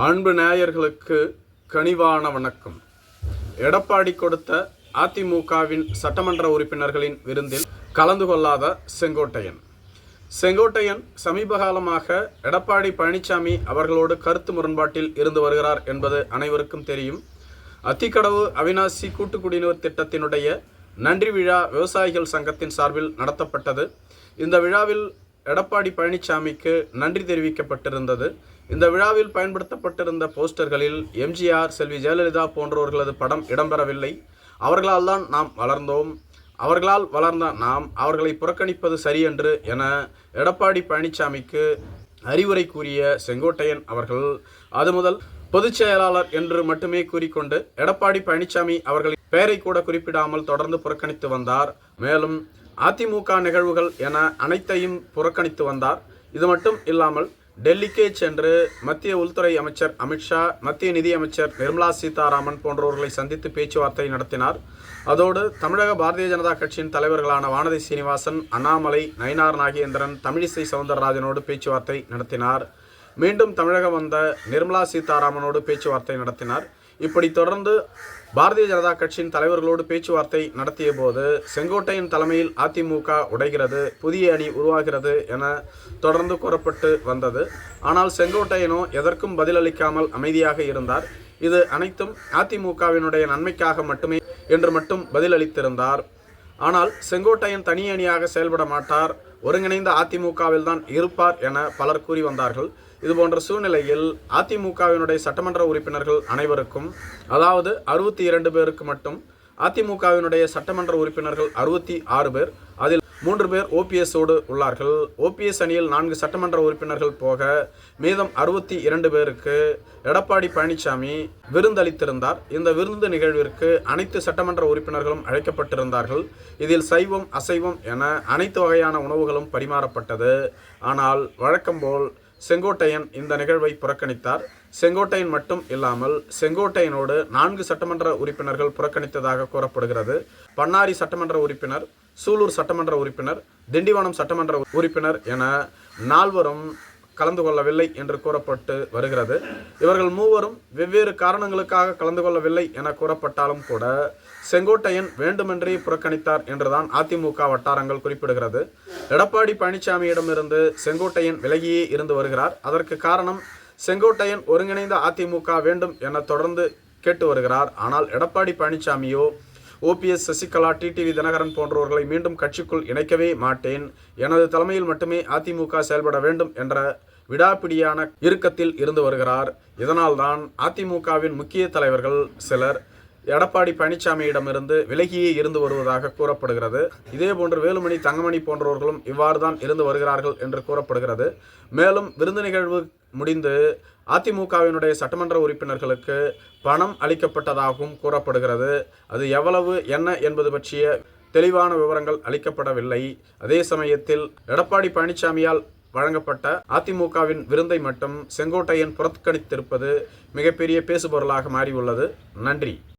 அன்பு நேயர்களுக்கு கனிவான வணக்கம். எடப்பாடி கொடுத்த அதிமுகவின் சட்டமன்ற உறுப்பினர்களின் விருந்தில் கலந்து கொள்ளாத செங்கோட்டையன். செங்கோட்டையன் சமீப காலமாக எடப்பாடி பழனிசாமி அவர்களோடு கருத்து முரண்பாட்டில் இருந்து வருகிறார் என்பது அனைவருக்கும் தெரியும். அத்திக்கடவு அவினாசி கூட்டு குடிநீர் திட்டத்தினுடைய நன்றி விழா விவசாயிகள் சங்கத்தின் சார்பில் நடத்தப்பட்டது. இந்த விழாவில் எடப்பாடி பழனிசாமிக்கு நன்றி தெரிவிக்கப்பட்டிருந்தது. இந்த விழாவில் பயன்படுத்தப்பட்டிருந்த போஸ்டர்களில் எம்ஜிஆர் செல்வி ஜெயலலிதா போன்றவர்களது படம் இடம்பெறவில்லை. அவர்களால் தான் நாம் வளர்ந்தோம். அவர்களால் வளர்ந்த நாம் அவர்களை புறக்கணிப்பது சரியென்று என எடப்பாடி பழனிசாமிக்கு அறிவுரை கூறிய செங்கோட்டையன் அவர்கள் அது முதல் பொதுச் செயலாளர் என்று மட்டுமே கூறிக்கொண்டு எடப்பாடி பழனிசாமி அவர்களின் பெயரை கூட குறிப்பிடாமல் தொடர்ந்து புறக்கணித்து வந்தார். மேலும் அதிமுக நிகழ்வுகள் என அனைத்தையும் புறக்கணித்து வந்தார். இது மட்டும் இல்லாமல் டெல்லிக்கே சென்று மத்திய உள்துறை அமைச்சர் அமித்ஷா மத்திய நிதியமைச்சர் நிர்மலா சீதாராமன் போன்றவர்களை சந்தித்து பேச்சுவார்த்தை நடத்தினார். அதோடு தமிழக பாரதிய ஜனதா கட்சியின் தலைவர்களான வானதி சீனிவாசன் அண்ணாமலை நயினார் நாகேந்திரன் தமிழிசை சவுந்தரராஜனோடு பேச்சுவார்த்தை நடத்தினார். மீண்டும் தமிழகம் வந்த நிர்மலா சீதாராமனோடு பேச்சுவார்த்தை நடத்தினார். இப்படி தொடர்ந்து பாரதிய ஜனதா கட்சியின் தலைவர்களோடு பேச்சுவார்த்தை நடத்திய போது செங்கோட்டையின் தலைமையில் அதிமுக உடைகிறது புதிய அணி உருவாகிறது என தொடர்ந்து கூறப்பட்டு வந்தது. ஆனால் செங்கோட்டையனோ எதற்கும் பதிலளிக்காமல் அமைதியாக இருந்தார். இது அனைத்தும் அதிமுகவினுடைய நன்மைக்காக மட்டுமே என்று மட்டும் பதிலளித்திருந்தார். ஆனால் செங்கோட்டையன் தனி அணியாக செயல்பட மாட்டார். ஒருங்கிணைந்த அதிமுகவில் தான் இருப்பார் என பலர் கூறி வந்தார்கள். இதுபோன்ற சூழ்நிலையில் அதிமுகவினுடைய சட்டமன்ற உறுப்பினர்கள் அனைவருக்கும் அதாவது அறுபத்தி இரண்டு பேருக்கு மட்டும் அதிமுகவினுடைய சட்டமன்ற உறுப்பினர்கள் அறுபத்தி ஆறு பேர் அதில் மூன்று பேர் ஓபிஎஸோடு உள்ளார்கள். ஓபிஎஸ் அணியில் நான்கு சட்டமன்ற உறுப்பினர்கள் போக மீதம் அறுபத்தி இரண்டு பேருக்கு எடப்பாடி பழனிசாமி விருந்தளித்திருந்தார். இந்த விருந்து நிகழ்விற்கு அனைத்து சட்டமன்ற உறுப்பினர்களும் அழைக்கப்பட்டிருந்தார்கள். இதில் சைவம் அசைவம் என அனைத்து வகையான உணவுகளும் பரிமாறப்பட்டது. ஆனால் வழக்கம்போல் செங்கோட்டையன் இந்த நிகழ்வை புறக்கணித்தார். செங்கோட்டையன் மட்டும் இல்லாமல் செங்கோட்டையனோடு நான்கு சட்டமன்ற உறுப்பினர்கள் புறக்கணித்ததாக கூறப்படுகிறது. பன்னாரி சட்டமன்ற உறுப்பினர் சூலூர் சட்டமன்ற உறுப்பினர் திண்டிவனம் சட்டமன்ற உறுப்பினர் என நால்வரும் கலந்து கொள்ளவில்லை என்று கூறப்பட்டு வருகிறது. இவர்கள் மூவரும் வெவ்வேறு காரணங்களுக்காக கலந்து கொள்ளவில்லை என கூறப்பட்டாலும் கூட செங்கோட்டையன் வேண்டுமென்றே புறக்கணித்தார் என்றுதான் அதிமுக வட்டாரங்கள் குறிப்பிடுகிறது. எடப்பாடி பழனிசாமியிடமிருந்து செங்கோட்டையன் விலகியே இருந்து வருகிறார். அதற்கு காரணம் செங்கோட்டையன் ஒருங்கிணைந்த அதிமுக வேண்டும் என தொடர்ந்து கேட்டு வருகிறார். ஆனால் எடப்பாடி பழனிசாமியோ ஓபிஎஸ் சசிகலா டிடிவி தினகரன் போன்றவர்களை மீண்டும் கட்சிக்குள் இணைக்கவே மாட்டேன். எனது தலைமையில் மட்டுமே அதிமுக செயல்பட வேண்டும் என்ற விடாப்பிடியான இறுக்கத்தில் இருந்து வருகிறார். இதனால்தான் அதிமுகவின் முக்கிய தலைவர்கள் சிலர் எடப்பாடி பழனிசாமியிடமிருந்து விலகியே இருந்து வருவதாக கூறப்படுகிறது. இதேபோன்று வேலுமணி தங்கமணி போன்றவர்களும் இவ்வாறு தான் இருந்து வருகிறார்கள் என்று கூறப்படுகிறது. மேலும் விருந்து நிகழ்வு முடிந்து அதிமுகவினுடைய சட்டமன்ற உறுப்பினர்களுக்கு பணம் அளிக்கப்பட்டதாகவும் கூறப்படுகிறது. அது எவ்வளவு என்ன என்பது பற்றிய தெளிவான விவரங்கள் அளிக்கப்படவில்லை. அதே சமயத்தில் எடப்பாடி பழனிசாமியால் வழங்கப்பட்ட அதிமுகவின் விருந்தை மட்டும் செங்கோட்டையன் புறக்கணித்திருப்பது மிகப்பெரிய பேசுபொருளாக மாறியுள்ளது. நன்றி.